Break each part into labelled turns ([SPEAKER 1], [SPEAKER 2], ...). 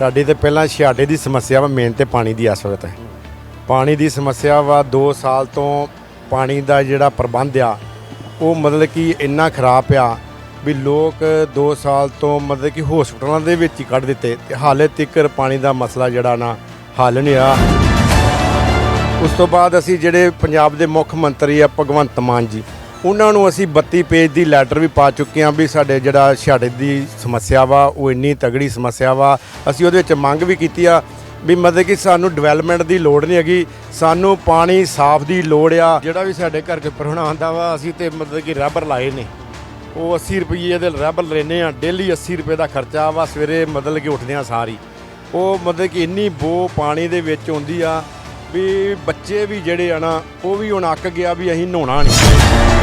[SPEAKER 1] ਸਾਡੀ ਤੇ ਪਹਿਲਾਂ ਛਿਆਟੇ ਦੀ ਸਮੱਸਿਆ ਵਾ ਮੇਨ ਤੇ ਪਾਣੀ ਦੀ ਇਸ ਵਕਤ। ਪਾਣੀ ਦੀ ਸਮੱਸਿਆ ਵਾ 2 ਸਾਲ ਤੋਂ ਪਾਣੀ ਦਾ ਜਿਹੜਾ ਪ੍ਰਬੰਧ ਆ, ਉਹ ਮਤਲਬ ਕਿ ਇੰਨਾ ਖਰਾਬ ਆ ਵੀ ਲੋਕ 2 ਸਾਲ ਤੋਂ ਮਤਲਬ ਕਿ ਹਸਪਤਾਲਾਂ ਦੇ ਵਿੱਚ ਹੀ ਕੱਢ ਦਿੱਤੇ ਤੇ ਹਾਲੇ ਤੱਕ ਪਾਣੀ ਦਾ ਮਸਲਾ ਜਿਹੜਾ ਨਾ ਹੱਲ ਨਹੀਂ ਆ ਉਸ ਤੋਂ ਬਾਅਦ ਅਸੀਂ ਜਿਹੜੇ ਪੰਜਾਬ ਦੇ ਮੁੱਖ ਮੰਤਰੀ ਆ, ਭਗਵੰਤ ਮਾਨ ਜੀ ਉਹਨਾਂ ਨੂੰ ਅਸੀਂ 32 ਪੇਜ ਦੀ ਲੈਟਰ ਵੀ ਪਾ ਚੁੱਕੇ ਹਾਂ ਵੀ ਸਾਡੇ ਜਿਹੜਾ ਛਾੜੇ ਦੀ ਸਮੱਸਿਆ ਵਾ, ਉਹ ਇੰਨੀ ਤਗੜੀ ਸਮੱਸਿਆ ਵਾ। ਅਸੀਂ ਉਹਦੇ ਵਿੱਚ ਮੰਗ ਵੀ ਕੀਤੀ ਆ ਵੀ ਮਤਲਬ ਕਿ ਸਾਨੂੰ ਡਿਵੈਲਪਮੈਂਟ ਦੀ ਲੋੜ ਨਹੀਂ ਹੈਗੀ, ਸਾਨੂੰ ਪਾਣੀ ਸਾਫ਼ ਦੀ ਲੋੜ ਆ। ਜਿਹੜਾ ਵੀ ਸਾਡੇ ਘਰ ਕੇ ਪਰਹੁਣਾ ਆਉਂਦਾ ਵਾ, ਅਸੀਂ ਤੇ ਮਤਲਬ ਕਿ ਰਬਰ ਲਾਏ ਨੇ। ਉਹ 80 ਰੁਪਏ ਦੇ ਰਬਰ ਲੈਨੇ ਆ, ਡੇਲੀ 80 ਰੁਪਏ ਦਾ ਖਰਚਾ ਵਾ, ਸਵੇਰੇ ਮਤਲਬ ਕਿ ਉੱਠਦੇ ਆ ਸਾਰੀ। ਉਹ ਮਤਲਬ ਕਿ ਇੰਨੀ ਬੋ ਪਾਣੀ ਦੇ ਵਿੱਚ ਆਉਂਦੀ ਆ ਵੀ ਬੱਚੇ ਵੀ ਜਿਹੜੇ ਆ ਨਾ, ਉਹ ਵੀ ਹੁਣ ਅੱਕ ਗਿਆ ਵੀ ਅਸੀਂ ਨਹਾਉਣਾ ਨਹੀਂ।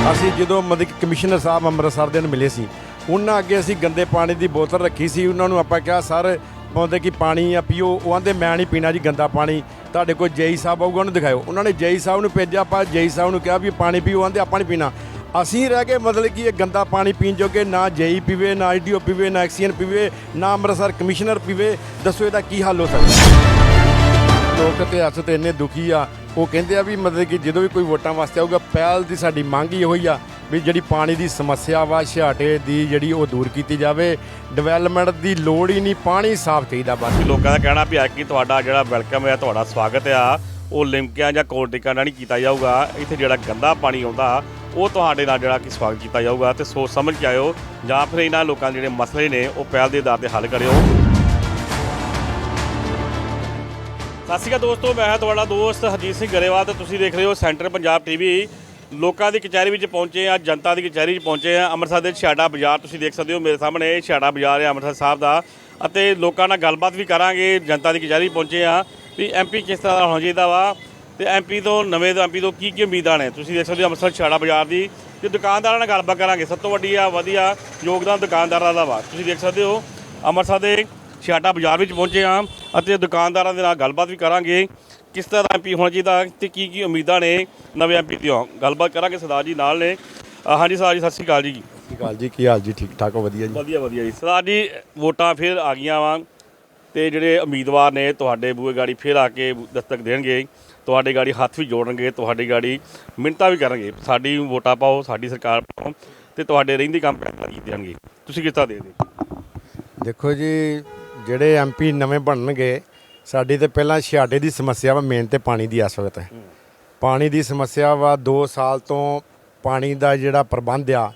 [SPEAKER 1] ਅਸੀਂ ਜਦੋਂ ਮਤਲਬ ਕਿ ਕਮਿਸ਼ਨਰ ਸਾਹਿਬ ਅੰਮ੍ਰਿਤਸਰ ਦੇ ਨੂੰ ਮਿਲੇ ਸੀ, ਉਹਨਾਂ ਅੱਗੇ ਅਸੀਂ ਗੰਦੇ ਪਾਣੀ ਦੀ ਬੋਤਲ ਰੱਖੀ ਸੀ, ਉਹਨਾਂ ਨੂੰ ਆਪਾਂ ਕਿਹਾ, ਸਰ ਮਤਲਬ ਕਿ ਪਾਣੀ ਆ ਪੀਓ। ਉਹ ਆਂਦੇ, ਮੈਂ ਨਹੀਂ ਪੀਣਾ ਜੀ ਗੰਦਾ ਪਾਣੀ, ਤੁਹਾਡੇ ਕੋਲ ਜੇਈ ਸਾਹਿਬ ਆਊਗਾ, ਉਹਨੂੰ ਦਿਖਾਓ ਉਹਨਾਂ ਨੇ ਜੇਈ ਸਾਹਿਬ ਨੂੰ ਭੇਜਿਆ, ਆਪਾਂ ਜੇਈ ਸਾਹਿਬ ਨੂੰ ਕਿਹਾ ਵੀ ਪਾਣੀ ਪੀਓ, ਆਂਦੇ, ਆਪਾਂ ਨਹੀਂ ਪੀਣਾ। ਅਸੀਂ ਰਹਿ ਕੇ ਮਤਲਬ ਕਿ ਇਹ ਗੰਦਾ ਪਾਣੀ ਪੀਣ ਜੋਗੇ ਨਾ ਜੇਈ ਪੀਵੇ, ਨਾ ਆਈਡੀਓ ਪੀਵੇ, ਨਾ ਐਕਸੀਐਨ ਪੀਵੇ, ਨਾ ਅੰਮ੍ਰਿਤਸਰ ਕਮਿਸ਼ਨਰ ਪੀਵੇ। ਦੱਸੋ ਇਹਦਾ ਕੀ ਹੱਲ ਹੋ ਸਕਦਾ? ਲੋਕ ਇਤਿਹਾਸ ਤੇ ਇੰਨੇ ਦੁਖੀ ਆ ਉਹ ਕਹਿੰਦੇ ਆ ਵੀ ਮਤਲਬ ਕਿ ਜਦੋਂ ਵੀ ਕੋਈ ਵੋਟਾਂ ਵਾਸਤੇ ਆਊਗਾ, ਪਹਿਲ ਦੀ ਸਾਡੀ ਮੰਗ ਹੀ ਹੋਈ ਆ ਵੀ ਜਿਹੜੀ ਪਾਣੀ ਦੀ ਸਮੱਸਿਆ ਵਾ ਛਾਟੇ ਦੀ ਜਿਹੜੀ ਉਹ ਦੂਰ ਕੀਤੀ ਜਾਵੇ। ਡਿਵੈਲਪਮੈਂਟ ਦੀ ਲੋੜ ਹੀ ਨਹੀਂ, ਪਾਣੀ ਸਾਫ਼ ਚਾਹੀਦਾ ਬਾਕੀ
[SPEAKER 2] ਲੋਕਾਂ ਦਾ ਕਹਿਣਾ ਵੀ ਹੈ ਕਿ ਤੁਹਾਡਾ ਜਿਹੜਾ ਵੈਲਕਮ ਹੈ, ਤੁਹਾਡਾ ਸਵਾਗਤ ਆ। ਉਹ ਲਿਮਕਿਆਂ ਜਾਂ ਕੋਲਡਿਕਾਂ ਨਾਲ ਨਹੀਂ ਕੀਤਾ ਜਾਊਗਾ। ਇੱਥੇ ਜਿਹੜਾ ਗੰਦਾ ਪਾਣੀ ਆਉਂਦਾ, ਉਹ ਤੁਹਾਡੇ ਨਾਲ ਜਿਹੜਾ ਕਿ ਸਵਾਗਤ ਕੀਤਾ ਜਾਊਗਾ। ਤੇ ਸੋਚ ਸਮਝ ਕੇ ਆਇਓ, ਜਾਂ ਫਿਰ ਇਹਨਾਂ ਲੋਕਾਂ ਦੇ ਜਿਹੜੇ ਮਸਲੇ ਨੇ, ਉਹ ਪਹਿਲ ਦੇ ਆਧਾਰ ਤੇ ਹੱਲ ਕਰਿਓ। ਸਤਿ ਸ਼੍ਰੀ ਅਕਾਲ ਦੋਸਤੋ, ਮੈਂ ਹਾਂ ਤੁਹਾਡਾ ਦੋਸਤ ਹਰਜੀਤ ਸਿੰਘ ਗਰੇਵਾਲ ਤੇ ਤੁਸੀਂ ਦੇਖ ਰਹੇ ਹੋ ਸੈਂਟਰ ਪੰਜਾਬ ਟੀਵੀ। ਲੋਕਾਂ ਦੀ ਕਚਹਿਰੀ ਵਿੱਚ ਪਹੁੰਚੇ ਆ ਜਨਤਾ ਦੀ ਕਚਹਿਰੀ 'ਚ ਪਹੁੰਚੇ ਆ ਅੰਮ੍ਰਿਤਸਰ ਦੇ ਛਿਆੜਾ ਬਾਜ਼ਾਰ ਤੁਸੀਂ ਦੇਖ ਸਕਦੇ ਹੋ, ਮੇਰੇ ਸਾਹਮਣੇ ਛਿਆੜਾ ਬਾਜ਼ਾਰ ਹੈ ਅੰਮ੍ਰਿਤਸਰ ਸਾਹਿਬ ਦਾ। ਅਤੇ ਲੋਕਾਂ ਨਾਲ ਗੱਲਬਾਤ ਵੀ ਕਰਾਂਗੇ, ਜਨਤਾ ਦੀ ਕਚਹਿਰੀ ਪਹੁੰਚੇ ਆ ਵੀ ਐਮਪੀ ਕਿਸ ਤਰ੍ਹਾਂ ਦਾ ਹੋਣਾ ਚਾਹੀਦਾ ਵਾ? ਤੇ ਐਮਪੀ ਤੋਂ ਨਵੇਂ ਤੋਂ ਐਮਪੀ ਤੋਂ ਕੀ ਕੀ ਉਮੀਦਾਂ ਨੇ? ਤੁਸੀਂ ਦੇਖ ਸਕਦੇ ਹੋ ਅੰਮ੍ਰਿਤਸਰ ਛਿਆੜਾ ਬਾਜ਼ਾਰ ਦੀ। ਤੇ ਦੁਕਾਨਦਾਰਾਂ ਨਾਲ ਗੱਲਬਾਤ ਕਰਾਂਗੇ, ਸਭ ਤੋਂ ਵੱਡੀ ਆ, ਵਧੀਆ ਯੋਗਦਾਨ ਦੁਕਾਨਦਾਰਾਂ ਦਾ ਵਾ। ਤੁਸੀਂ ਦੇਖ ਸਕਦੇ ਹੋ ਅੰਮ੍ਰਿਤਸਰ ਦੇ ਛਿਆਟਾ ਬਾਜ਼ਾਰ ਵਿੱਚ ਪਹੁੰਚੇ ਆ ਅਤੇ ਦੁਕਾਨਦਾਰਾਂ ਦੇ ਨਾਲ ਗੱਲਬਾਤ ਵੀ ਕਰਾਂਗੇ। ਕਿਸ ਤਰ੍ਹਾਂ ਦਾ ਐਮਪੀ ਹੋਣਾ ਚਾਹੀਦਾ ਤੇ ਕੀ ਕੀ ਉਮੀਦਾਂ ਨੇ ਨਵੇਂ ਐਮਪੀ ਦੀਆਂ? ਗੱਲਬਾਤ ਕਰਾਂਗੇ ਸਰਦਾਰ ਜੀ ਨਾਲ ਨੇ। ਹਾਂਜੀ ਸਰਦਾਰ ਜੀ ਸਤਿ ਸ਼੍ਰੀ ਅਕਾਲ ਜੀ।
[SPEAKER 1] ਸਤਿ ਸ਼੍ਰੀ ਅਕਾਲ ਜੀ ਕੀ ਹਾਲ ਜੀ? ਠੀਕ ਠਾਕ ਹੋ? ਵਧੀਆ ਜੀ।
[SPEAKER 2] ਵਧੀਆ ਵਧੀਆ ਜੀ। ਸਰਦਾਰ ਜੀ ਵੋਟਾਂ ਫਿਰ ਆ ਗਈਆਂ ਵਾ ਤੇ ਜਿਹੜੇ ਉਮੀਦਵਾਰ ਨੇ ਤੁਹਾਡੇ ਬੂਹੇ ਗਾੜੀ ਫਿਰ ਆ ਕੇ ਦਸਤਕ ਦੇਣਗੇ। ਤੁਹਾਡੇ ਗਾੜੀ ਹੱਥ ਵੀ ਜੋੜਨਗੇ ਤੁਹਾਡੀ ਗਾੜੀ ਮਿੰਨਤਾਂ ਵੀ ਕਰਨਗੇ। ਸਾਡੀ ਵੋਟਾਂ ਪਾਓ ਸਾਡੀ ਸਰਕਾਰ ਪਾਓ ਤੇ ਤੁਹਾਡੇ ਰਹਿੰਦੀ ਕੰਮ ਕਰ ਦੇਣਗੇ। ਤੁਸੀਂ ਕਿਸ ਤਰ੍ਹਾਂ ਦੇ ਦੇ
[SPEAKER 1] ਦੇਖੋ ਜੀ ਜਿਹੜੇ ਐਮਪੀ ਨਵੇਂ ਬਣਨਗੇ, ਸਾਡੀ ਤੇ ਪਹਿਲਾਂ ਛਿਆਟੇ ਦੀ ਸਮੱਸਿਆ ਵਾ ਮੇਨ ਤੇ ਪਾਣੀ ਦੀ ਇਸ ਵਕਤ। ਪਾਣੀ ਦੀ ਸਮੱਸਿਆ ਵਾ 2 ਸਾਲ ਤੋਂ ਪਾਣੀ ਦਾ ਜਿਹੜਾ ਪ੍ਰਬੰਧ ਆ,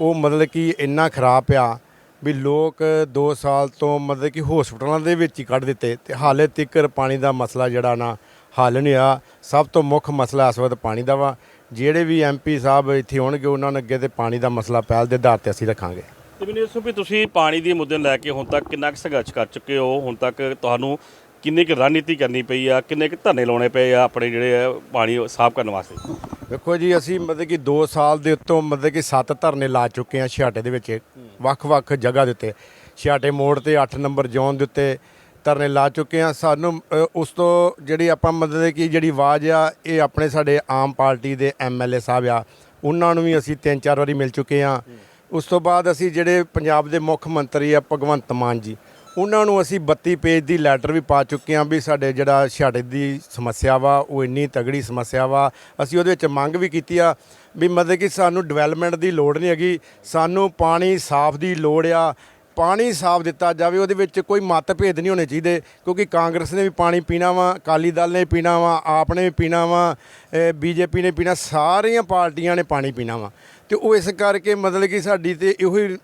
[SPEAKER 1] ਉਹ ਮਤਲਬ ਕਿ ਇੰਨਾ ਖਰਾਬ ਆ ਵੀ ਲੋਕ 2 ਸਾਲ ਤੋਂ ਮਤਲਬ ਕਿ ਹਸਪਤਾਲਾਂ ਦੇ ਵਿੱਚ ਹੀ ਕੱਢ ਦਿੱਤੇ ਤੇ ਹਾਲੇ ਤੱਕ ਪਾਣੀ ਦਾ ਮਸਲਾ ਜਿਹੜਾ ਨਾ ਹੱਲ ਨਹੀਂ ਆ ਸਭ ਤੋਂ ਮੁੱਖ ਮਸਲਾ ਇਸ ਵਕਤ ਪਾਣੀ ਦਾ ਵਾ। ਜਿਹੜੇ ਵੀ ਐਮਪੀ ਸਾਹਿਬ ਇੱਥੇ ਹੋਣਗੇ ਉਹਨਾਂ ਨੂੰ ਅੱਗੇ ਤੇ ਪਾਣੀ ਦਾ ਮਸਲਾ ਪਹਿਲ ਦੇ ਆਧਾਰ ਤੇ ਅਸੀਂ ਰੱਖਾਂਗੇ।
[SPEAKER 2] ਤੇ ਮੈਨੂੰ ਦੱਸੋ ਵੀ ਤੁਸੀਂ ਪਾਣੀ ਦੇ ਮੁੱਦੇ ਨੂੰ ਲੈ ਕੇ ਹੁਣ ਤੱਕ ਕਿੰਨਾ ਕੁ ਸੰਘਰਸ਼ ਕਰ ਚੁੱਕੇ ਹੋ? ਹੁਣ ਤੱਕ ਤੁਹਾਨੂੰ ਕਿੰਨੀ ਕੁ ਰਣਨੀਤੀ ਕਰਨੀ ਪਈ ਆ? ਕਿੰਨੇ ਕੁ ਧਰਨੇ ਲਾਉਣੇ ਪਏ ਆ ਆਪਣੇ ਜਿਹੜੇ ਆ ਪਾਣੀ ਸਾਫ਼ ਕਰਨ ਵਾਸਤੇ?
[SPEAKER 1] ਵੇਖੋ ਜੀ ਅਸੀਂ ਮਤਲਬ ਕਿ 2 ਸਾਲ ਦੇ ਉੱਤੋਂ ਮਤਲਬ ਕਿ 7 ਧਰਨੇ ਲਾ ਚੁੱਕੇ ਹਾਂ ਛਿਆਟੇ ਦੇ ਵਿੱਚ। ਵੱਖ-ਵੱਖ ਜਗ੍ਹਾ ਦੇ ਉੱਤੇ। ਛਿਆਟੇ ਮੋੜ ਤੇ 8 ਨੰਬਰ ਜ਼ੋਨ ਦੇ ਉੱਤੇ ਧਰਨੇ ਲਾ ਚੁੱਕੇ ਹਾਂ। ਸਾਨੂੰ ਅ, ਉਸ ਤੋਂ ਜਿਹੜੀ ਆਪਾਂ ਮਤਲਬ ਕਿ ਜਿਹੜੀ ਆਵਾਜ਼ ਆ ਇਹ ਆਪਣੇ ਸਾਡੇ ਆਮ ਪਾਰਟੀ ਦੇ ਐਮਐਲਏ ਸਾਹਿਬ ਆ। ਉਹਨਾਂ ਨੂੰ ਵੀ ਅਸੀਂ ਤਿੰਨ ਚਾਰ ਵਾਰੀ ਮਿਲ ਚੁੱਕੇ ਹਾਂ। ਉਸ ਤੋਂ ਬਾਅਦ ਅਸੀਂ ਜਿਹੜੇ ਪੰਜਾਬ ਦੇ ਮੁੱਖ ਮੰਤਰੀ ਆ, ਭਗਵੰਤ ਮਾਨ ਜੀ, ਉਹਨਾਂ ਨੂੰ ਅਸੀਂ 32 ਪੇਜ ਦੀ ਲੈਟਰ ਵੀ ਪਾ ਚੁੱਕੇ ਹਾਂ ਵੀ ਸਾਡੇ ਜਿਹੜਾ ਛਾੜੇ ਦੀ ਸਮੱਸਿਆ ਵਾ, ਉਹ ਇੰਨੀ ਤਗੜੀ ਸਮੱਸਿਆ ਵਾ। ਅਸੀਂ ਉਹਦੇ ਵਿੱਚ ਮੰਗ ਵੀ ਕੀਤੀ ਆ ਵੀ ਮਤਲਬ ਕਿ ਸਾਨੂੰ ਡਿਵੈਲਪਮੈਂਟ ਦੀ ਲੋੜ ਨਹੀਂ ਹੈਗੀ, ਸਾਨੂੰ ਪਾਣੀ ਸਾਫ਼ ਦੀ ਲੋੜ ਆ। ਪਾਣੀ ਸਾਫ਼ ਦਿੱਤਾ ਜਾਵੇ, ਉਹਦੇ ਵਿੱਚ ਕੋਈ ਮਤਭੇਦ ਨਹੀਂ ਹੋਣੇ ਚਾਹੀਦੇ, ਕਿਉਂਕਿ ਕਾਂਗਰਸ ਨੇ ਵੀ ਪਾਣੀ ਪੀਣਾ ਵਾ, ਅਕਾਲੀ ਦਲ ਨੇ ਪੀਣਾ ਵਾ, ਆਪ ਨੇ ਵੀ ਪੀਣਾ ਵਾ ਬੀਜੇਪੀ ਨੇ ਪੀਣਾ, ਸਾਰੀਆਂ ਪਾਰਟੀਆਂ ਨੇ ਪਾਣੀ ਪੀਣਾ ਵਾ। ਤੇ ਉਹ ਇਸ ਕਰਕੇ ਮਤਲਬ ਕਿ ਸਾਡੀ ਤੇ ਇਹੋ ਹੀ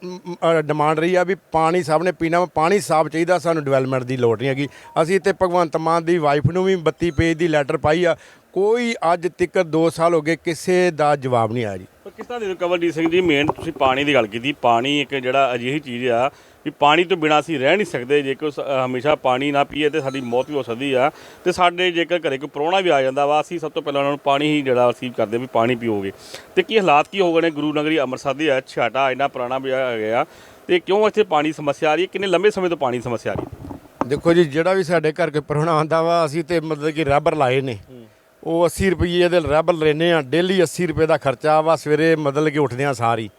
[SPEAKER 1] ਡਿਮਾਂਡ ਰਹੀ ਆ ਵੀ ਪਾਣੀ ਸਭ ਨੇ ਪੀਣਾ ਵਾ ਪਾਣੀ ਸਾਫ਼ ਚਾਹੀਦਾ, ਸਾਨੂੰ ਡਿਵੈਲਪਮੈਂਟ ਦੀ ਲੋੜ ਨਹੀਂ ਹੈਗੀ। ਅਸੀਂ ਇੱਥੇ ਭਗਵੰਤ ਮਾਨ ਦੀ ਵਾਈਫ ਨੂੰ ਵੀ 32 ਪੇਜ ਦੀ ਲੈਟਰ ਪਾਈ ਆ ਕੋਈ ਅੱਜ ਤੱਕ 2 ਸਾਲ ਹੋ ਗਏ ਕਿਸੇ ਦਾ ਜਵਾਬ ਨਹੀਂ ਆਇਆ ਜੀ।
[SPEAKER 2] ਪਰ ਕਿਸ ਤਰ੍ਹਾਂ ਦੇ ਕਵਲਜੀਤ ਸਿੰਘ ਜੀ? ਮੇਨ ਤੁਸੀਂ ਪਾਣੀ ਦੀ ਗੱਲ ਕੀਤੀ। ਪਾਣੀ ਇੱਕ ਜਿਹੜਾ ਅਜਿਹੀ ਚੀਜ਼ ਆ ਵੀ ਪਾਣੀ ਤੋਂ ਬਿਨਾਂ ਅਸੀਂ ਰਹਿ ਨਹੀਂ ਸਕਦੇ। ਜੇਕਰ ਹਮੇਸ਼ਾ ਪਾਣੀ ਨਾ ਪੀਏ ਤੇ ਸਾਡੀ ਮੌਤ ਵੀ ਹੋ ਸਕਦੀ ਆ। ਤੇ ਸਾਡੇ ਜੇਕਰ ਘਰੇ ਕੋਈ ਪ੍ਰਾਹੁਣਾ ਵੀ ਆ ਜਾਂਦਾ ਵਾ ਅਸੀਂ ਸਭ ਤੋਂ ਪਹਿਲਾਂ ਉਹਨਾਂ ਨੂੰ ਪਾਣੀ ਹੀ ਜਿਹੜਾ ਰਿਸੀਵ ਕਰਦੇ ਵੀ ਪਾਣੀ ਪੀਓਗੇ। ਤੇ ਕੀ ਹਾਲਾਤ ਕੀ ਹੋ ਗਏ ਨੇ? ਗੁਰੂ ਨਗਰੀ ਅੰਮ੍ਰਿਤਸਰ ਦੀ ਹੈ ਛਾਟਾ ਇੰਨਾ ਪੁਰਾਣਾ ਵੀ ਆ ਗਿਆ। ਤੇ ਕਿਉਂ ਇੱਥੇ ਪਾਣੀ ਸਮੱਸਿਆ ਆ ਰਹੀ ਹੈ? ਕਿੰਨੇ ਲੰਬੇ ਸਮੇਂ ਤੋਂ ਪਾਣੀ ਸਮੱਸਿਆ ਆ ਰਹੀ
[SPEAKER 1] ਦੇਖੋ ਜੀ ਜਿਹੜਾ ਵੀ ਸਾਡੇ ਘਰ ਕੋਈ ਪਰਹੁਣਾ ਆਉਂਦਾ ਵਾ ਅਸੀਂ ਤੇ ਮਤਲਬ ਕਿ ਰਬਰ ਲਾਏ ਨੇ। ਉਹ 80 ਰੁਪਏ ਦੇ ਰੈਬਲ ਲੈਨੇ ਆ, ਡੇਲੀ 80 ਰੁਪਏ ਦਾ ਖਰਚਾ ਵਾ, ਸਵੇਰੇ ਮਤਲਬ ਕਿ ਉੱਠਦੇ ਆ ਸਾਰੀ।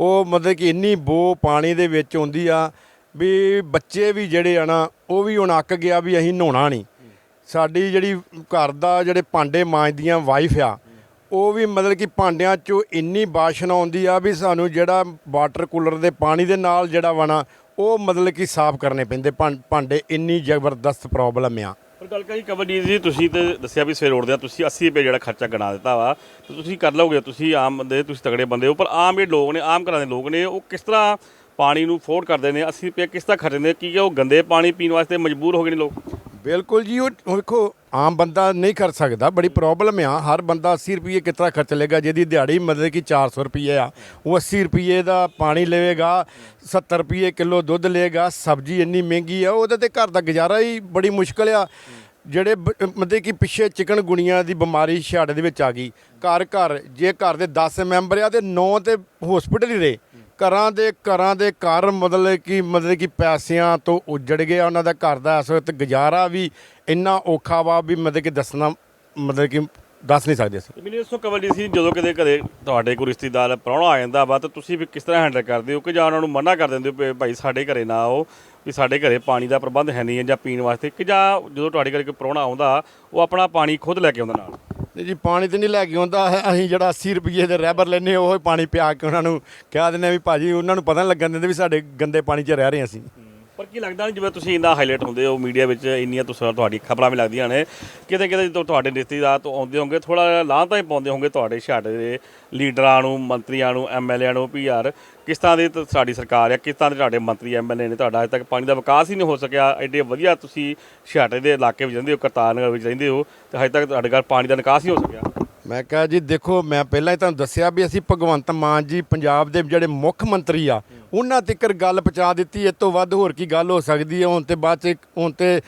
[SPEAKER 1] ਉਹ ਮਤਲਬ ਕਿ ਇੰਨੀ ਬੋ ਪਾਣੀ ਦੇ ਵਿੱਚ ਆਉਂਦੀ ਆ ਵੀ ਬੱਚੇ ਵੀ ਜਿਹੜੇ ਆ ਨਾ, ਉਹ ਵੀ ਹੁਣ ਅੱਕ ਗਿਆ ਵੀ ਅਸੀਂ ਨਹਾਉਣਾ ਨਹੀਂ। ਸਾਡੀ ਜਿਹੜੀ ਘਰ ਦਾ ਜਿਹੜੇ ਭਾਂਡੇ ਮਾਂਜਦੀਆਂ ਵਾਈਫ ਆ, ਉਹ ਵੀ ਮਤਲਬ ਕਿ ਭਾਂਡਿਆਂ 'ਚੋਂ ਇੰਨੀ ਬਾਸ਼ਨਾ ਆਉਂਦੀ ਆ ਵੀ ਸਾਨੂੰ ਜਿਹੜਾ ਵਾਟਰ ਕੂਲਰ ਦੇ ਪਾਣੀ ਦੇ ਨਾਲ ਜਿਹੜਾ ਵਣਾ ਉਹ ਮਤਲਬ ਕਿ ਸਾਫ਼ ਕਰਨੇ ਪੈਂਦੇ। ਭਾਂ- ਭਾਂਡੇ ਇੰਨੀ ਜ਼ਬਰਦਸਤ ਪ੍ਰੋਬਲਮ ਆ।
[SPEAKER 2] ਗੱਲ ਕਰੀ ਕਬਰਜੀਤ ਜੀ ਤੁਸੀਂ ਤੇ ਦੱਸਿਆ ਵੀ ਸਵੇਰ ਉੱਠਦੇ ਆ, ਤੁਸੀਂ 80 ਰੁਪਏ ਜਿਹੜਾ ਖਰਚਾ ਗਣਾ ਦਿੱਤਾ ਵਾ, ਤੇ ਤੁਸੀਂ ਕਰ ਲਓਗੇ, ਤੁਸੀਂ ਆਮ ਬੰਦੇ ਤੁਸੀਂ ਤਗੜੇ ਬੰਦੇ ਹੋ, ਪਰ ਆਮ ਜਿਹੜੇ ਲੋਕ ਨੇ, ਆਮ ਘਰਾਂ ਦੇ ਲੋਕ ਨੇ, ਉਹ ਕਿਸ ਤਰ੍ਹਾਂ ਪਾਣੀ ਨੂੰ ਅਫੋਰਡ ਕਰਦੇ ਨੇ 80 ਰੁਪਏ ਕਿਸ ਤਰ੍ਹਾਂ ਖਰਚਦੇ ਨੇ, ਕੀ ਉਹ ਗੰਦੇ ਪਾਣੀ ਪੀਣ ਵਾਸਤੇ ਮਜਬੂਰ ਹੋ ਗਏ ਨੇ ਲੋਕ?
[SPEAKER 1] ਬਿਲਕੁਲ ਜੀ, ਉਹ ਵੇਖੋ, ਆਮ ਬੰਦਾ ਨਹੀਂ ਕਰ ਸਕਦਾ, ਬੜੀ ਪ੍ਰੋਬਲਮ ਆ। ਹਰ ਬੰਦਾ 80 ਰੁਪਏ ਕਿਤਨਾ ਖਰਚ ਲੇਗਾ ਜਿਹਦੀ ਦਿਹਾੜੀ ਮਤਲਬ ਕਿ 400 ਰੁਪਏ ਆ। ਉਹ 80 ਰੁਪਏ ਦਾ ਪਾਣੀ ਲਵੇਗਾ 70 ਰੁਪਏ ਕਿਲੋ ਦੁੱਧ ਲਏਗਾ, ਸਬਜ਼ੀ ਇੰਨੀ ਮਹਿੰਗੀ ਆ, ਉਹਦੇ ਤੇ ਘਰ ਦਾ ਗੁਜ਼ਾਰਾ ਹੀ ਬੜੀ ਮੁਸ਼ਕਲ ਆ। ਜਿਹੜੇ ਬ- ਮਤਲਬ ਕਿ ਪਿੱਛੇ ਚਿਕਨ ਗੁਣੀਆਂ ਦੀ ਬਿਮਾਰੀ ਛਾੜੇ ਦੇ ਵਿੱਚ ਆ ਗਈ। ਘਰ ਘਰ ਜੇ ਘਰ ਦੇ 10 ਮੈਂਬਰ ਆ ਤੇ 9 ਤੇ ਹਸਪੀਟਲ ਹੀ ਰਹੇ। ਘਰਾਂ ਦੇ ਘਰਾਂ ਦੇ ਘਰ ਮਤਲਬ ਕਿ ਮਤਲਬ ਕਿ ਪੈਸਿਆਂ ਤੋਂ ਉੱਜੜ ਗਿਆ ਉਹਨਾਂ ਦਾ ਘਰ ਦਾ। ਇਸ ਵਕਤ ਗੁਜ਼ਾਰਾ ਵੀ ਇੰਨਾ ਔਖਾ ਵਾ ਵੀ ਮਤਲਬ ਕਿ ਦੱਸਣਾ, ਮਤਲਬ ਕਿ ਦੱਸ ਨਹੀਂ ਸਕਦੇ ਅਸੀਂ।
[SPEAKER 2] ਮੈਨੂੰ ਇਸ ਤੋਂ ਕਬਰਜੀਤ ਸੀ ਜਦੋਂ ਕਿਤੇ ਘਰੇ ਤੁਹਾਡੇ ਕੋਈ ਰਿਸ਼ਤੇਦਾਰ ਪ੍ਰਾਹੁਣਾ ਆ ਜਾਂਦਾ ਵਾ, ਤਾਂ ਤੁਸੀਂ ਵੀ ਕਿਸ ਤਰ੍ਹਾਂ ਹੈਂਡਲ ਕਰਦੇ ਹੋ ਕਿ ਜਾਂ ਉਹਨਾਂ ਨੂੰ ਮਨਾ ਕਰ ਦਿੰਦੇ ਹੋ ਵੀ ਭਾਈ ਸਾਡੇ ਘਰੇ ਨਾ ਆਓ, ਵੀ ਸਾਡੇ ਘਰੇ ਪਾਣੀ ਦਾ ਪ੍ਰਬੰਧ ਹੈ ਨਹੀਂ ਹੈ ਜਾਂ ਪੀਣ ਵਾਸਤੇ, ਕਿ ਜਾਂ ਜਦੋਂ ਤੁਹਾਡੇ ਘਰੇ ਕੋਈ ਪ੍ਰਾਹੁਣਾ ਆਉਂਦਾ, ਉਹ ਆਪਣਾ ਪਾਣੀ ਖੁਦ ਲੈ ਕੇ ਆਉਂਦਾ ਨਾਲ?
[SPEAKER 1] ਤੇ ਜੀ ਪਾਣੀ ਤੇ ਨਹੀਂ ਲੈ ਕੇ ਆਉਂਦਾ ਅਸੀਂ ਜਿਹੜਾ 80 ਰੁਪਏ ਦੇ ਰੈਬਰ ਲੈਨੇ ਉਹ ਹੀ ਪਾਣੀ ਪਿਆ ਕੇ ਉਹਨਾਂ ਨੂੰ ਕਹਿ ਦਿੰਦੇ ਆ ਵੀ ਭਾਜੀ ਉਹਨਾਂ ਨੂੰ ਪਤਾ ਨਹੀਂ ਲੱਗਣ ਦਿੰਦੇ ਵੀ ਸਾਡੇ ਗੰਦੇ ਪਾਣੀ 'ਚ ਰਹਿ ਰਹੇ ਅਸੀਂ।
[SPEAKER 2] ਪਰ ਕੀ ਲੱਗਦਾ ਨਹੀਂ ਜਿਵੇਂ ਤੁਸੀਂ ਇੰਨਾ ਹਾਈਲਾਈਟ ਹੁੰਦੇ ਹੋ ਮੀਡੀਆ ਵਿੱਚ, ਇੰਨੀਆਂ ਤੁਸੀਂ ਤੁਹਾਡੀ ਖਬਰਾਂ ਵੀ ਲੱਗਦੀਆਂ ਨੇ, ਕਿਤੇ ਕਿਤੇ ਜਦੋਂ ਤੁਹਾਡੇ ਰਿਸ਼ਤੇਦਾਰ ਤੋਂ ਆਉਂਦੇ ਹੋਣਗੇ ਥੋੜਾ ਲਾਹ ਤਾਂ ਹੀ ਪਾਉਂਦੇ ਹੋਗੇ ਤੁਹਾਡੇ ਛਾੜੇ ਦੇ, ਲੀਡਰਾਂ ਨੂੰ, ਮੰਤਰੀਆਂ ਨੂੰ ਐਮਐਲਏਆਂ ਨੂੰ ਵੀ ਯਾਰ ਕਿਸ ਤਰ੍ਹਾਂ ਦੀ ਸਾਡੀ ਸਰਕਾਰ ਹੈ ਕਿਸ ਤਰ੍ਹਾਂ ਦੇ ਤੁਹਾਡੇ ਮੰਤਰੀ ਐਮਐਲਏ ਨੇ ਤੁਹਾਡਾ ਅਜੇ ਤੱਕ ਪਾਣੀ ਦਾ ਵਿਕਾਸ ਹੀ ਨਹੀਂ ਹੋ ਸਕਿਆ, ਐਡੇ ਵਧੀਆ ਤੁਸੀਂ ਛਿਆਟੇ ਦੇ ਇਲਾਕੇ ਵਿੱਚ ਰਹਿੰਦੇ ਹੋ, ਕਰਤਾਰਨਗਰ ਵਿੱਚ ਰਹਿੰਦੇ ਹੋ, ਤੇ ਹਜੇ ਤੱਕ ਤੁਹਾਡੇ ਘਰ ਪਾਣੀ ਦਾ ਨਿਕਾਸ ਹੀ ਹੋ ਸਕਿਆ।
[SPEAKER 1] ਮੈਂ ਕਿਹਾ ਜੀ ਦੇਖੋ, ਮੈਂ ਪਹਿਲਾਂ ਹੀ ਤੁਹਾਨੂੰ ਦੱਸਿਆ ਵੀ ਅਸੀਂ ਭਗਵੰਤ ਮਾਨ ਜੀ ਪੰਜਾਬ ਦੇ ਜਿਹੜੇ ਮੁੱਖ ਮੰਤਰੀ ਆ ਉਹਨਾਂ ਤੱਕਰ ਗੱਲ ਪਹੁੰਚਾ ਦਿੱਤੀ। ਇਸ ਤੋਂ ਵੱਧ ਹੋਰ ਕੀ ਗੱਲ ਹੋ ਸਕਦੀ ਹੈ? ਹੁਣ ਤੇ ਬਾਅਦ ਚ ਹੁਣ ਤੇ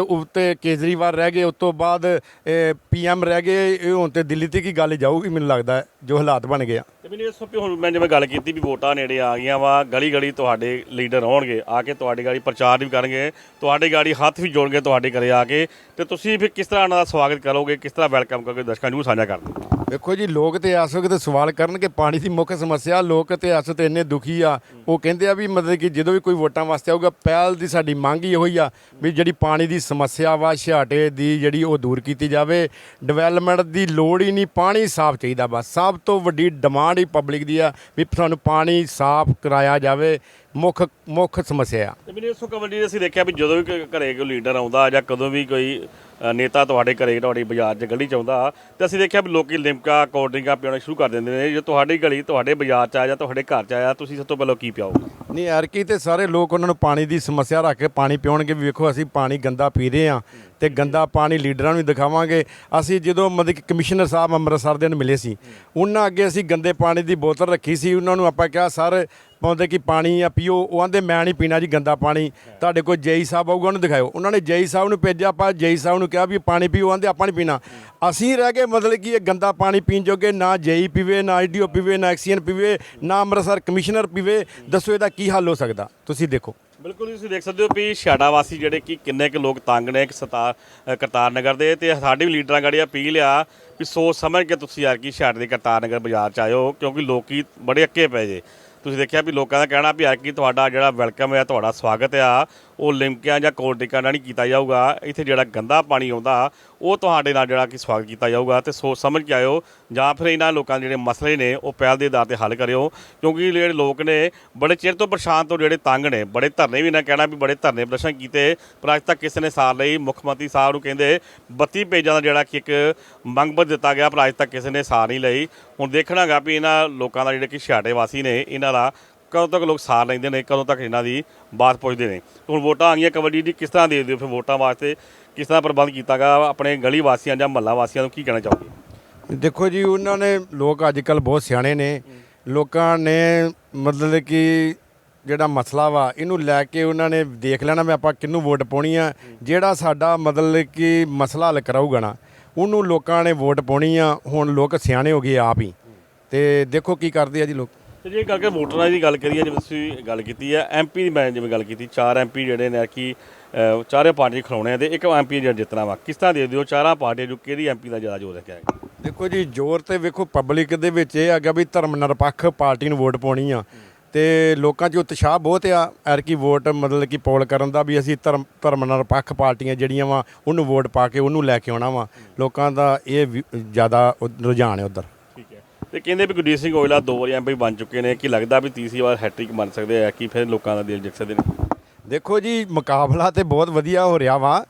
[SPEAKER 1] ਉੱਤੇ ਕੇਜਰੀਵਾਲ ਰਹਿ ਗਏ, ਉਸ ਤੋਂ ਬਾਅਦ ਪੀਐਮ ਰਹਿ ਗਏ ਹੁਣ ਤੇ ਦਿੱਲੀ ਤੱਕ ਹੀ ਗੱਲ ਜਾਊਗੀ ਮੈਨੂੰ ਲੱਗਦਾ ਜੋ ਹਾਲਾਤ ਬਣ ਗਏ ਆ।
[SPEAKER 2] ਤੇ ਮੈਨੂੰ ਇਸ ਵੀ ਹੁਣ ਮੈਂ ਜਿਵੇਂ ਗੱਲ ਕੀਤੀ ਵੀ ਵੋਟਾਂ ਨੇੜੇ ਆ ਗਈਆਂ ਵਾ ਗਲੀ ਗਲੀ ਤੁਹਾਡੇ ਲੀਡਰ ਆਉਣਗੇ, ਆ ਕੇ ਤੁਹਾਡੀ ਗਾੜੀ ਪ੍ਰਚਾਰ ਵੀ ਕਰਨਗੇ, ਤੁਹਾਡੀ ਗਾੜੀ ਹੱਥ ਵੀ ਜੋੜਨਗੇ ਤੁਹਾਡੇ ਘਰੇ ਆ ਕੇ, ਤੇ ਤੁਸੀਂ ਫਿਰ ਕਿਸ ਤਰ੍ਹਾਂ ਉਹਨਾਂ ਦਾ ਸਵਾਗਤ ਕਰੋਗੇ, ਕਿਸ ਤਰ੍ਹਾਂ ਵੈਲਕਮ ਕਰੋਗੇ, ਦਰਸ਼ਕਾਂ ਨੂੰ ਸਾਂਝਾ ਕਰਦੇ
[SPEAKER 1] ਵੇਖੋ ਜੀ, ਲੋਕ ਤੇ ਇਸ ਵਕਤ ਸਵਾਲ ਕਰਨ ਕਿ ਪਾਣੀ ਦੀ ਮੁੱਖ ਸਮੱਸਿਆ, ਲੋਕ ਤੇ ਇਸ ਵਕਤ ਇੰਨੇ ਦੁਖੀ ਆ। ਉਹ ਕਹਿੰਦੇ ਆ ਵੀ ਮਤਲਬ ਕਿ ਜਦੋਂ ਵੀ ਕੋਈ ਵੋਟਾਂ ਵਾਸਤੇ ਆਊਗਾ, ਪਹਿਲ ਦੀ ਸਾਡੀ ਮੰਗ ਹੀ ਉਹੀ ਆ ਵੀ ਜਿਹੜੀ ਪਾਣੀ ਦੀ ਸਮੱਸਿਆ ਵਾ ਛਾਟੇ ਦੀ ਜਿਹੜੀ ਉਹ ਦੂਰ ਕੀਤੀ ਜਾਵੇ। ਡਿਵੈਲਪਮੈਂਟ ਦੀ ਲੋੜ ਹੀ ਨਹੀਂ, ਪਾਣੀ ਸਾਫ਼ ਚਾਹੀਦਾ ਬਸ ਸਭ ਤੋਂ ਵੱਡੀ ਡਿਮਾਂਡ ਹੀ ਪਬਲਿਕ ਦੀ ਆ ਵੀ ਸਾਨੂੰ ਪਾਣੀ ਸਾਫ਼ ਕਰਾਇਆ ਜਾਵੇ। ਮੁੱਖ ਮੁੱਖ ਸਮੱਸਿਆ ਆ।
[SPEAKER 2] ਤੇ ਮੈਨੂੰ ਇਸ ਕਬੱਡੀ ਅਸੀਂ ਦੇਖਿਆ ਵੀ ਜਦੋਂ ਵੀ ਕੋਈ ਘਰੇ ਕੋਈ ਲੀਡਰ ਆਉਂਦਾ ਜਾਂ ਕਦੋਂ ਵੀ ਕੋਈ ਅ, ਨੇਤਾ ਤੁਹਾਡੇ ਘਰੇ ਤੁਹਾਡੀ ਬਾਜ਼ਾਰ 'ਚ ਗਲੀ 'ਚ ਆਉਂਦਾ ਤੇ ਅਸੀਂ ਦੇਖਿਆ ਵੀ ਲੋਕੀ ਲਿਮਕਾ ਕੋਲਡ ਡਰਿੰਕਾਂ ਪੀਣਾ ਸ਼ੁਰੂ ਕਰ ਦਿੰਦੇ ਨੇ। ਜੇ ਤੁਹਾਡੀ ਗਲੀ ਤੁਹਾਡੇ ਬਾਜ਼ਾਰ 'ਚ ਆਇਆ ਜਾਂ ਤੁਹਾਡੇ ਘਰ 'ਚ ਆਇਆ ਤੁਸੀਂ ਸਭ ਤੋਂ ਪਹਿਲਾਂ ਕੀ ਪਿਆਓ
[SPEAKER 1] ਨਹੀਂ ਐਰਕੀ ਤੇ ਸਾਰੇ ਲੋਕ ਉਹਨਾਂ ਨੂੰ ਪਾਣੀ ਦੀ ਸਮੱਸਿਆ ਰੱਖ ਕੇ ਪਾਣੀ ਪਿਉਣਗੇ ਵੀ ਵੇਖੋ ਅਸੀਂ ਪਾਣੀ ਗੰਦਾ ਪੀ ਰਹੇ ਆ ਤੇ ਗੰਦਾ ਪਾਣੀ ਲੀਡਰਾਂ ਨੂੰ ਦਿਖਾਵਾਂਗੇ। ਅਸੀਂ ਜਦੋਂ ਮਤਲਬ ਕਿ ਕਮਿਸ਼ਨਰ ਸਾਹਿਬ ਅੰਮ੍ਰਿਤਸਰ ਦੇ ਨੂੰ ਮਿਲੇ ਸੀ, ਉਹਨਾਂ ਅੱਗੇ ਅਸੀਂ ਗੰਦੇ ਪਾਣੀ ਦੀ ਬੋਤਲ ਰੱਖੀ ਸੀ। ਉਹਨਾਂ ਨੂੰ ਆਪਾਂ ਕਿਹਾ, ਸਰ ਪਾਉਂਦੇ ਕਿ ਪਾਣੀ ਆ ਪੀਓ। ਉਹ ਆਂਦੇ, ਮੈਂ ਨਹੀਂ ਪੀਣਾ ਜੀ ਗੰਦਾ ਪਾਣੀ। ਤੁਹਾਡੇ ਕੋਲ ਜੇਈ ਸਾਹਿਬ ਆਊਗਾ, ਉਹਨੂੰ ਦਿਖਾਓ ਉਹਨਾਂ ਨੇ ਜੇਈ ਸਾਹਿਬ ਨੂੰ ਭੇਜਿਆ, ਆਪਾਂ ਜੇਈ ਸਾਹਿਬ ਨੂੰ ਕਿਹਾ ਵੀ ਪਾਣੀ ਪੀਓ। ਆਂਦੇ, ਆਪਾਂ ਨਹੀਂ ਪੀਣਾ। ਅਸੀਂ ਰਹਿ ਗਏ, ਮਤਲਬ ਕਿ ਇਹ ਗੰਦਾ ਪਾਣੀ ਪੀਣ ਜੋਗੇ ਨਾ ਜੇਈ ਪੀਵੇ, ਨਾ ਆਈਡੀਓ ਪੀਵੇ, ਨਾ ਐਕਸੀਅਨ ਪੀਵੇ, ਨਾ ਅੰਮ੍ਰਿਤਸਰ ਕਮਿਸ਼ਨਰ ਪੀਵੇ। ਦੱਸੋ ਇਹਦਾ ਕੀ ਹੱਲ ਹੋ ਸਕਦਾ? ਤੁਸੀਂ ਦੇਖੋ।
[SPEAKER 2] ਬਿਲਕੁਲ ਤੁਸੀਂ ਦੇਖ ਸਕਦੇ ਹੋ ਵੀ ਛਾੜਾ ਵਾਸੀ ਜਿਹੜੇ ਕਿ ਕਿੰਨੇ ਕੁ ਲੋਕ ਤੰਗ ਨੇ ਇੱਕ ਸਤਾਰ ਕਰਤਾਰ ਨਗਰ ਦੇ ਤੇ ਸਾਡੇ ਵੀ ਲੀਡਰਾਂ ਗਾੜੀ ਅਪੀਲ ਆ ਵੀ ਸੋਚ ਸਮਝ ਕੇ ਤੁਸੀਂ ਯਾਰ ਕੀ ਛਾੜੇ ਦੇ ਕਰਤਾਰ ਨਗਰ ਬਾਜ਼ਾਰ ਚ ਆਇਓ, ਕਿਉਂਕਿ ਲੋਕੀ ਬੜੇ ਅੱਕੇ ਪਏ ਜੇ। ਤੁਸੀਂ ਦੇਖਿਆ ਵੀ ਲੋਕਾਂ ਦਾ ਕਹਿਣਾ ਵੀ ਯਾਰ ਕੀ ਤੁਹਾਡਾ ਜਿਹੜਾ ਵੈਲਕਮ ਹੈ ਤੁਹਾਡਾ ਸਵਾਗਤ ਆ। ਉਹ ਲਿਮਕਿਆਂ ਜਾਂ ਕੋਲਡ ਡਰਿੰਕਾਂ ਨਾਲ ਨਹੀਂ ਕੀਤਾ ਜਾਊਗਾ। ਇੱਥੇ ਜਿਹੜਾ ਗੰਦਾ ਪਾਣੀ ਆਉਂਦਾ, ਉਹ ਤੁਹਾਡੇ ਨਾਲ ਜਿਹੜਾ ਕਿ ਸਵਾਗਤ ਕੀਤਾ ਜਾਊਗਾ ਤੇ ਸੋਚ ਸਮਝ ਕੇ ਆਇਓ ਜਾਂ ਫਿਰ ਇਹਨਾਂ ਲੋਕਾਂ ਦੇ ਜਿਹੜੇ ਮਸਲੇ ਨੇ, ਉਹ ਪਹਿਲ ਦੇ ਆਧਾਰ ਤੇ ਹੱਲ ਕਰਿਓ। ਕਿਉਂਕਿ ਜਿਹੜੇ ਲੋਕ ਨੇ, ਬੜੇ ਚਿਰ ਤੋਂ ਪਰੇਸ਼ਾਨ ਤੋਂ ਜਿਹੜੇ ਤੰਗ ਨੇ, ਬੜੇ ਧਰਨੇ ਵੀ ਨਾ ਕਹਿਣਾ ਵੀ ਬੜੇ ਧਰਨੇ ਪ੍ਰਦਰਸ਼ਨ ਕੀਤੇ, ਪਰ ਅੱਜ ਤੱਕ ਕਿਸੇ ਨੇ ਸਾਰ ਲਈ। ਮੁੱਖ ਮੰਤਰੀ ਸਾਹਿਬ ਨੂੰ ਕਹਿੰਦੇ 32 ਪੇਜਾਂ ਦਾ ਜਿਹੜਾ ਕਿ ਇੱਕ ਮੰਗ ਪੱਤਰ ਦਿੱਤਾ ਗਿਆ, ਪਰ ਅੱਜ ਤੱਕ ਕਿਸੇ ਨੇ ਸਾਰ ਨਹੀਂ ਲਈ। ਹੁਣ ਦੇਖਣਾਗਾ ਵੀ ਇਹਨਾਂ ਲੋਕਾਂ ਦਾ ਜਿਹੜੇ ਕਿ ਛਾਟੇ ਵਾਸੀ ਨੇ, ਇਹਨਾਂ ਦਾ ਕਦੋਂ ਤੱਕ ਲੋਕ ਸਾਰ ਲੈਂਦੇ ਨੇ, ਕਦੋਂ ਤੱਕ ਇਹਨਾਂ ਦੀ ਬਾਤ ਪੁੱਛਦੇ ਨੇ। ਹੁਣ ਵੋਟਾਂ ਆ ਗਈਆਂ, ਕਬੱਡੀ ਦੀ ਕਿਸ ਤਰ੍ਹਾਂ ਦੇ ਦਿਓ ਫਿਰ ਵੋਟਾਂ ਵਾਸਤੇ ਕਿਸ ਤਰ੍ਹਾਂ ਪ੍ਰਬੰਧ ਕੀਤਾ ਗਿਆ? ਆਪਣੇ ਗਲੀ ਵਾਸੀਆਂ ਜਾਂ ਮਹੱਲਾ ਵਾਸੀਆਂ ਨੂੰ ਕੀ ਕਹਿਣਾ ਚਾਹੋਗੇ?
[SPEAKER 1] ਦੇਖੋ ਜੀ, ਉਹਨਾਂ ਨੇ ਲੋਕ ਅੱਜ ਕੱਲ ਬਹੁਤ ਸਿਆਣੇ ਨੇ। ਲੋਕਾਂ ਨੇ ਮਤਲਬ ਕਿ ਜਿਹੜਾ ਮਸਲਾ ਵਾ, ਇਹਨੂੰ ਲੈ ਕੇ ਉਹਨਾਂ ਨੇ ਦੇਖ ਲੈਣਾ ਵੀ ਆਪਾਂ ਕਿਹਨੂੰ ਵੋਟ ਪਾਉਣੀ ਆ। ਜਿਹੜਾ ਸਾਡਾ ਮਤਲਬ ਕਿ ਮਸਲਾ ਹੱਲ ਕਰਾਊਗਾ ਨਾ, ਉਹਨੂੰ ਲੋਕਾਂ ਨੇ ਵੋਟ ਪਾਉਣੀ ਆ। ਹੁਣ ਲੋਕ ਸਿਆਣੇ ਹੋ ਗਏ ਆਪ ਹੀ। ਤੇ ਦੇਖੋ ਕੀ ਕਰਦੇ ਆ ਜੀ ਲੋਕ।
[SPEAKER 2] ਤੇ ਜੇ ਕਰਕੇ ਵੋਟਰਾਂ ਦੀ ਗੱਲ ਕਰੀਏ, ਜਿਵੇਂ ਤੁਸੀਂ ਗੱਲ ਕੀਤੀ ਹੈ ਐਮਪੀ ਦੀ ਮੈਂ ਜਿਵੇਂ ਗੱਲ ਕੀਤੀ, ਚਾਰ ਐਮਪੀ ਜਿਹੜੇ ਨੇ ਕਿ ਚਾਰੇ ਪਾਰਟੀ ਖਿਲਾਉਣੇ ਆ ਤੇ ਇੱਕ ਐਮਪੀ ਜਿਹੜਾ ਜਿੱਤਣਾ ਵਾ, ਕਿਸ ਤਰ੍ਹਾਂ ਦੇ ਦਿਓ ਚਾਰਾਂ ਪਾਰਟੀਆਂ ਜੋ ਕਿਹੜੀ ਐਮਪੀ ਦਾ ਜ਼ਿਆਦਾ ਜ਼ੋਰ ਰੱਖਿਆ ਹੈ
[SPEAKER 1] ਦੇਖੋ ਜੀ, ਜ਼ੋਰ ਤੇ ਵੇਖੋ ਪਬਲਿਕ ਦੇ ਵਿੱਚ ਇਹ ਹੈਗਾ ਵੀ ਧਰਮ ਨਿਰਪੱਖ ਪਾਰਟੀ ਨੂੰ ਵੋਟ ਪਾਉਣੀ ਆ। ਤੇ ਲੋਕਾਂ 'ਚ ਉਤਸ਼ਾਹ ਬਹੁਤ ਆ ਐਰ ਕੀ ਵੋਟ ਮਤਲਬ ਕਿ ਪੋਲ ਕਰਨ ਦਾ ਵੀ ਅਸੀਂ ਧਰਮ ਧਰਮ ਨਿਰਪੱਖ ਪਾਰਟੀਆਂ ਜਿਹੜੀਆਂ ਵਾ, ਉਹਨੂੰ ਵੋਟ ਪਾ ਕੇ ਉਹਨੂੰ ਲੈ ਕੇ ਆਉਣਾ ਵਾ। ਲੋਕਾਂ ਦਾ ਇਹ ਵੀ ਜ਼ਿਆਦਾ ਰੁਝਾਨ ਹੈ ਉਧਰ।
[SPEAKER 2] ਤੇ ਕਹਿੰਦੇ ਵੀ ਗੁਰਜੀਤ ਸਿੰਘ ਔਜਲਾ ਦੋ ਵਾਰੀ ਐਮਪੀ ਬਣ ਚੁੱਕੇ ਨੇ, ਕਿ ਲੱਗਦਾ ਵੀ ਤੀਸਰੀ ਵਾਰ ਹੈਟ੍ਰਿਕ ਬਣ ਸਕਦੇ ਆ, ਕਿ ਫਿਰ ਲੋਕਾਂ ਦਾ ਦਿਲ ਜਿੱਤ ਸਕਦੇ ਨੇ?
[SPEAKER 1] ਦੇਖੋ ਜੀ, ਮੁਕਾਬਲਾ ਤੇ ਬਹੁਤ ਵਧੀਆ ਹੋ ਰਿਹਾ ਵਾ।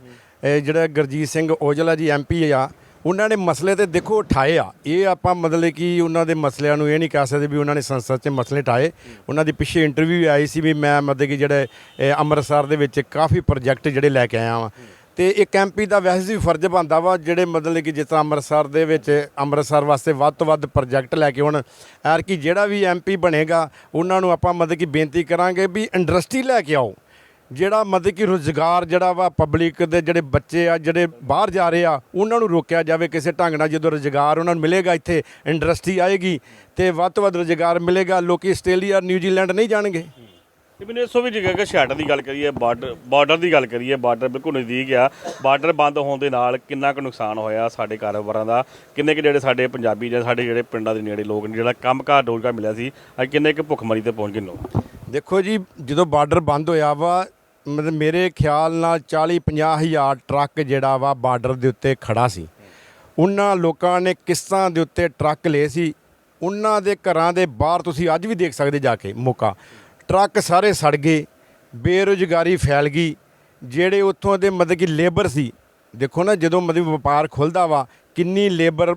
[SPEAKER 1] ਇਹ ਜਿਹੜਾ ਗੁਰਜੀਤ ਸਿੰਘ ਔਜਲਾ ਜੀ ਐਮਪੀ ਆ, ਉਹਨਾਂ ਨੇ ਮਸਲੇ ਤੇ ਦੇਖੋ ਉਠਾਏ ਆ। ਇਹ ਆਪਾਂ ਮਤਲਬ ਕਿ ਉਹਨਾਂ ਦੇ ਮਸਲਿਆਂ ਨੂੰ ਇਹ ਨਹੀਂ ਕਹਿ ਸਕਦੇ ਵੀ ਉਹਨਾਂ ਨੇ ਸੰਸਦ 'ਚ ਮਸਲੇ ਉਠਾਏ। ਉਹਨਾਂ ਦੀ ਪਿੱਛੇ ਇੰਟਰਵਿਊ ਆਈ ਸੀ ਵੀ ਮੈਂ ਮਤਲਬ ਕਿ ਜਿਹੜੇ, ਇਹ ਅੰਮ੍ਰਿਤਸਰ ਦੇ ਵਿੱਚ ਕਾਫੀ ਪ੍ਰੋਜੈਕਟ ਜਿਹੜੇ ਲੈ ਕੇ ਆਇਆ ਵਾਂ। ਤੇ ਇੱਕ ਐਮਪੀ ਦਾ ਵੈਸੇ ਵੀ ਫਰਜ਼ ਬਣਦਾ ਵਾ, ਜਿਹੜੇ ਮਤਲਬ ਕਿ ਜਿਸ ਤਰ੍ਹਾਂ ਅੰਮ੍ਰਿਤਸਰ ਦੇ ਵਿੱਚ ਅੰਮ੍ਰਿਤਸਰ ਵਾਸਤੇ ਵੱਧ ਤੋਂ ਵੱਧ ਪ੍ਰੋਜੈਕਟ ਲੈ ਕੇ ਆਉਣ ਐਰ ਕਿ ਜਿਹੜਾ ਵੀ ਐਮਪੀ ਬਣੇਗਾ, ਉਹਨਾਂ ਨੂੰ ਆਪਾਂ ਮਤਲਬ ਕਿ ਬੇਨਤੀ ਕਰਾਂਗੇ ਵੀ ਇੰਡਸਟਰੀ ਲੈ ਕੇ ਆਓ। ਜਿਹੜਾ ਮਤਲਬ ਕਿ ਰੁਜ਼ਗਾਰ ਜਿਹੜਾ ਵਾ ਪਬਲਿਕ ਦੇ ਜਿਹੜੇ ਬੱਚੇ ਆ, ਜਿਹੜੇ ਬਾਹਰ ਜਾ ਰਹੇ ਆ, ਉਹਨਾਂ ਨੂੰ ਰੋਕਿਆ ਜਾਵੇ ਕਿਸੇ ਢੰਗ ਨਾਲ ਜਦੋਂ ਰੁਜ਼ਗਾਰ ਉਹਨਾਂ ਨੂੰ ਮਿਲੇਗਾ ਇੱਥੇ, ਇੰਡਸਟਰੀ ਆਏਗੀ ਤੇ ਵੱਧ ਤੋਂ ਵੱਧ ਰੁਜ਼ਗਾਰ ਮਿਲੇਗਾ, ਲੋਕੀ ਆਸਟ੍ਰੇਲੀਆ, ਨਿਊਜ਼ੀਲੈਂਡ ਨਹੀਂ ਜਾਣਗੇ।
[SPEAKER 2] ਤੇ ਮੈਨੂੰ ਇਸ ਵੀ ਜਗ੍ਹਾ ਕਿ ਦੀ ਗੱਲ ਕਰੀਏ, ਬਾਰਡਰ ਬਾਰਡਰ ਦੀ ਗੱਲ ਕਰੀਏ, ਬਾਰਡਰ ਬਿਲਕੁਲ ਨਜ਼ਦੀਕ ਆ। ਬਾਰਡਰ ਬੰਦ ਹੋਣ ਦੇ ਨਾਲ ਕਿੰਨਾ ਕੁ ਨੁਕਸਾਨ ਹੋਇਆ ਸਾਡੇ ਕਾਰੋਬਾਰਾਂ ਦਾ? ਕਿੰਨੇ ਕੁ ਜਿਹੜੇ ਸਾਡੇ ਪੰਜਾਬੀ ਜਾਂ ਸਾਡੇ ਜਿਹੜੇ ਪਿੰਡਾਂ ਦੇ ਨੇੜੇ ਲੋਕ ਨੇ, ਜਿਹੜਾ ਕੰਮਕਾਰ ਰੋਜ਼ਗਾਰ ਮਿਲਿਆ ਸੀ, ਅੱਜ ਕਿੰਨੇ ਕੁ ਭੁੱਖਮਰੀ ਤੇ ਪਹੁੰਚ ਗਏ ਲੋਕ?
[SPEAKER 1] ਦੇਖੋ ਜੀ, ਜਦੋਂ ਬਾਰਡਰ ਬੰਦ ਹੋਇਆ ਵਾ ਮਤਲਬ ਮੇਰੇ ਖਿਆਲ ਨਾਲ 40 50 ਹਜ਼ਾਰ ਟਰੱਕ ਜਿਹੜਾ ਵਾ ਬਾਰਡਰ ਦੇ ਉੱਤੇ ਖੜਾ ਸੀ। ਉਹਨਾਂ ਲੋਕਾਂ ਨੇ ਕਿਸ਼ਤਾਂ ਦੇ ਉੱਤੇ ਟਰੱਕ ਲਏ ਸੀ। ਉਹਨਾਂ ਦੇ ਘਰਾਂ ਦੇ ਬਾਹਰ ਤੁਸੀਂ ਅੱਜ ਵੀ ਦੇਖ ਸਕਦੇ ਜਾ ਕੇ ਮੌਕਾ। ਟਰੱਕ ਸਾਰੇ ਸੜ ਗਏ, ਬੇਰੁਜ਼ਗਾਰੀ ਫੈਲ ਗਈ। ਜਿਹੜੇ ਉੱਥੋਂ ਦੇ ਮਤਲਬ ਕਿ ਲੇਬਰ ਸੀ, ਦੇਖੋ ਨਾ ਜਦੋਂ ਮਤਲਬ ਵਪਾਰ ਖੁੱਲਦਾ ਵਾ, ਕਿੰਨੀ ਲੇਬਰ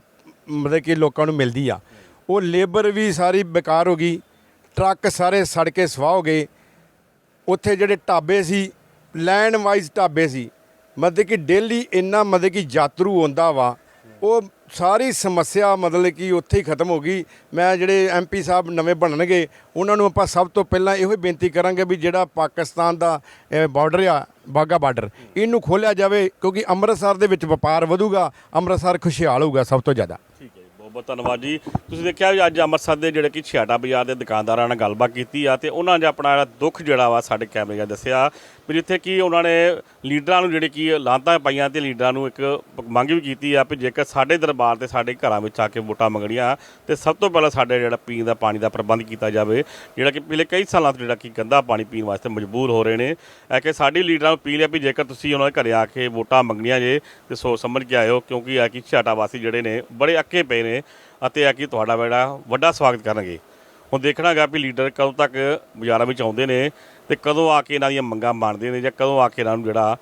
[SPEAKER 1] ਮਤਲਬ ਕਿ ਲੋਕਾਂ ਨੂੰ ਮਿਲਦੀ ਆ। ਉਹ ਲੇਬਰ ਵੀ ਸਾਰੀ ਬੇਕਾਰ ਹੋ ਗਈ, ਟਰੱਕ ਸਾਰੇ ਸੜ ਕੇ ਸਵਾਹ ਹੋ ਗਏ। ਉੱਥੇ ਜਿਹੜੇ ਢਾਬੇ ਸੀ, ਲੈਂਡ ਵਾਈਜ਼ ਢਾਬੇ ਸੀ, ਮਤਲਬ ਕਿ ਡੇਲੀ ਇੰਨਾ ਮਤਲਬ ਕਿ ਯਾਤਰੂ ਆਉਂਦਾ ਵਾ। ਉਹ ਸਾਰੀ ਸਮੱਸਿਆ ਮਤਲਬ ਕਿ ਉੱਥੇ ਹੀ ਖਤਮ ਹੋ ਗਈ। ਮੈਂ ਜਿਹੜੇ ਐਮਪੀ ਸਾਹਿਬ ਨਵੇਂ ਬਣਨਗੇ, ਉਹਨਾਂ ਨੂੰ ਆਪਾਂ ਸਭ ਤੋਂ ਪਹਿਲਾਂ ਇਹੋ ਹੀ ਬੇਨਤੀ ਕਰਾਂਗੇ ਵੀ ਜਿਹੜਾ ਪਾਕਿਸਤਾਨ ਦਾ ਬਾਰਡਰ ਆ ਬਾਗਾ ਬਾਰਡਰ ਇਹਨੂੰ ਖੋਲਿਆ ਜਾਵੇ ਕਿਉਂਕਿ ਅੰਮ੍ਰਿਤਸਰ ਦੇ ਵਿੱਚ ਵਪਾਰ ਵਧੂਗਾ, ਅੰਮ੍ਰਿਤਸਰ ਖੁਸ਼ਹਾਲ ਹੋਊਗਾ ਸਭ ਤੋਂ ਜ਼ਿਆਦਾ।
[SPEAKER 2] ਬਹੁਤ ਧੰਨਵਾਦ ਜੀ। ਤੁਸੀਂ ਦੇਖਿਆ ਵੀ ਅੱਜ ਅੰਮ੍ਰਿਤਸਰ ਦੇ ਜਿਹੜੇ ਕਿ ਛਿਆਟਾ ਬਾਜ਼ਾਰ ਦੇ ਦੁਕਾਨਦਾਰਾਂ ਨਾਲ ਗੱਲਬਾਤ ਕੀਤੀ ਆ ਤੇ ਉਹਨਾਂ ਨੇ ਆਪਣਾ ਜਿਹੜਾ ਦੁੱਖ ਜਿਹੜਾ ਵਾ ਸਾਡੇ ਕੈਮਰੇ 'ਚ ਦੱਸਿਆ ਵੀ ਜਿੱਥੇ ਕਿ ਉਹਨਾਂ ਨੇ ਲੀਡਰਾਂ ਨੂੰ ਜਿਹੜੇ ਕਿ ਲਾਂਤਾਂ ਪਾਈਆਂ ਤੇ ਲੀਡਰਾਂ ਨੂੰ ਇੱਕ ਮੰਗ ਵੀ ਕੀਤੀ ਆ ਵੀ ਜੇਕਰ ਸਾਡੇ ਦਰਬਾਰ ਤੇ ਸਾਡੇ ਘਰਾਂ ਵਿੱਚ ਆ ਕੇ ਵੋਟਾਂ ਮੰਗਣੀਆਂ ਤੇ ਸਭ ਤੋਂ ਪਹਿਲਾਂ ਸਾਡੇ ਜਿਹੜਾ ਪੀਣ ਦਾ ਪਾਣੀ ਦਾ ਪ੍ਰਬੰਧ ਕੀਤਾ ਜਾਵੇ, ਜਿਹੜਾ ਕਿ ਪਿਛਲੇ ਕਈ ਸਾਲਾਂ ਤੋਂ ਜਿਹੜਾ ਕਿ ਗੰਦਾ ਪਾਣੀ ਪੀਣ ਵਾਸਤੇ ਮਜਬੂਰ ਹੋ ਰਹੇ ਨੇ ਐ ਕਿ ਸਾਡੀ ਲੀਡਰਾਂ ਨੂੰ ਅਪੀਲ ਹੈ ਵੀ ਜੇਕਰ ਤੁਸੀਂ ਉਹਨਾਂ ਦੇ ਘਰੇ ਆ ਕੇ ਵੋਟਾਂ ਮੰਗਣੀਆਂ ਜੇ ਤੇ ਸੋਚ ਸਮਝ ਕੇ ਆਇਓ ਕਿਉਂਕਿ ਆ ਕਿ ਛਾਟਾ ਵਾਸੀ ਜਿਹੜੇ ਨੇ ਬੜੇ ਅੱਕੇ ਪਏ ਨੇ ਅਤੇ ਆ ਕਿ ਤੁਹਾਡਾ ਜਿਹੜਾ ਵੱਡਾ ਸਵਾਗਤ ਕਰਨਗੇ। ਹੁਣ ਦੇਖਣਾ ਗਾ ਵੀ ਲੀਡਰ ਕਦੋਂ ਤੱਕ ਬਾਜ਼ਾਰਾਂ ਵਿੱਚ ਆਉਂਦੇ ਨੇ ਤੇ ਕਦੋਂ ਆ ਕੇ ਇਹਨਾਂ ਦੀਆਂ ਮੰਗਾਂ ਮੰਨਦੇ ਨੇ ਜਾਂ ਕਦੋਂ ਆ ਕੇ ਇਹਨਾਂ ਨੂੰ ਜਿਹੜਾ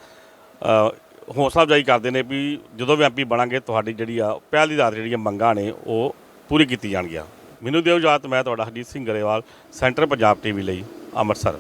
[SPEAKER 2] ਹੌਸਲਾ ਅਫਜ਼ਾਈ ਕਰਦੇ ਨੇ ਵੀ ਜਦੋਂ ਵੀ ਐਮਪੀ ਬਣਾਂਗੇ ਤੁਹਾਡੀ ਜਿਹੜੀ ਆ ਪਹਿਲ ਦਾਤ ਜਿਹੜੀਆਂ ਮੰਗਾਂ ਨੇ ਉਹ ਪੂਰੀ ਕੀਤੀ ਜਾਣਗੀਆਂ। ਮੈਨੂੰ ਦਿਓ ਇਜਾਜ਼ਤ, ਮੈਂ ਤੁਹਾਡਾ ਹਰਜੀਤ ਸਿੰਘ ਗਰੇਵਾਲ, ਸੈਂਟਰ ਪੰਜਾਬ ਟੀਵੀ ਲਈ, ਅੰਮ੍ਰਿਤਸਰ।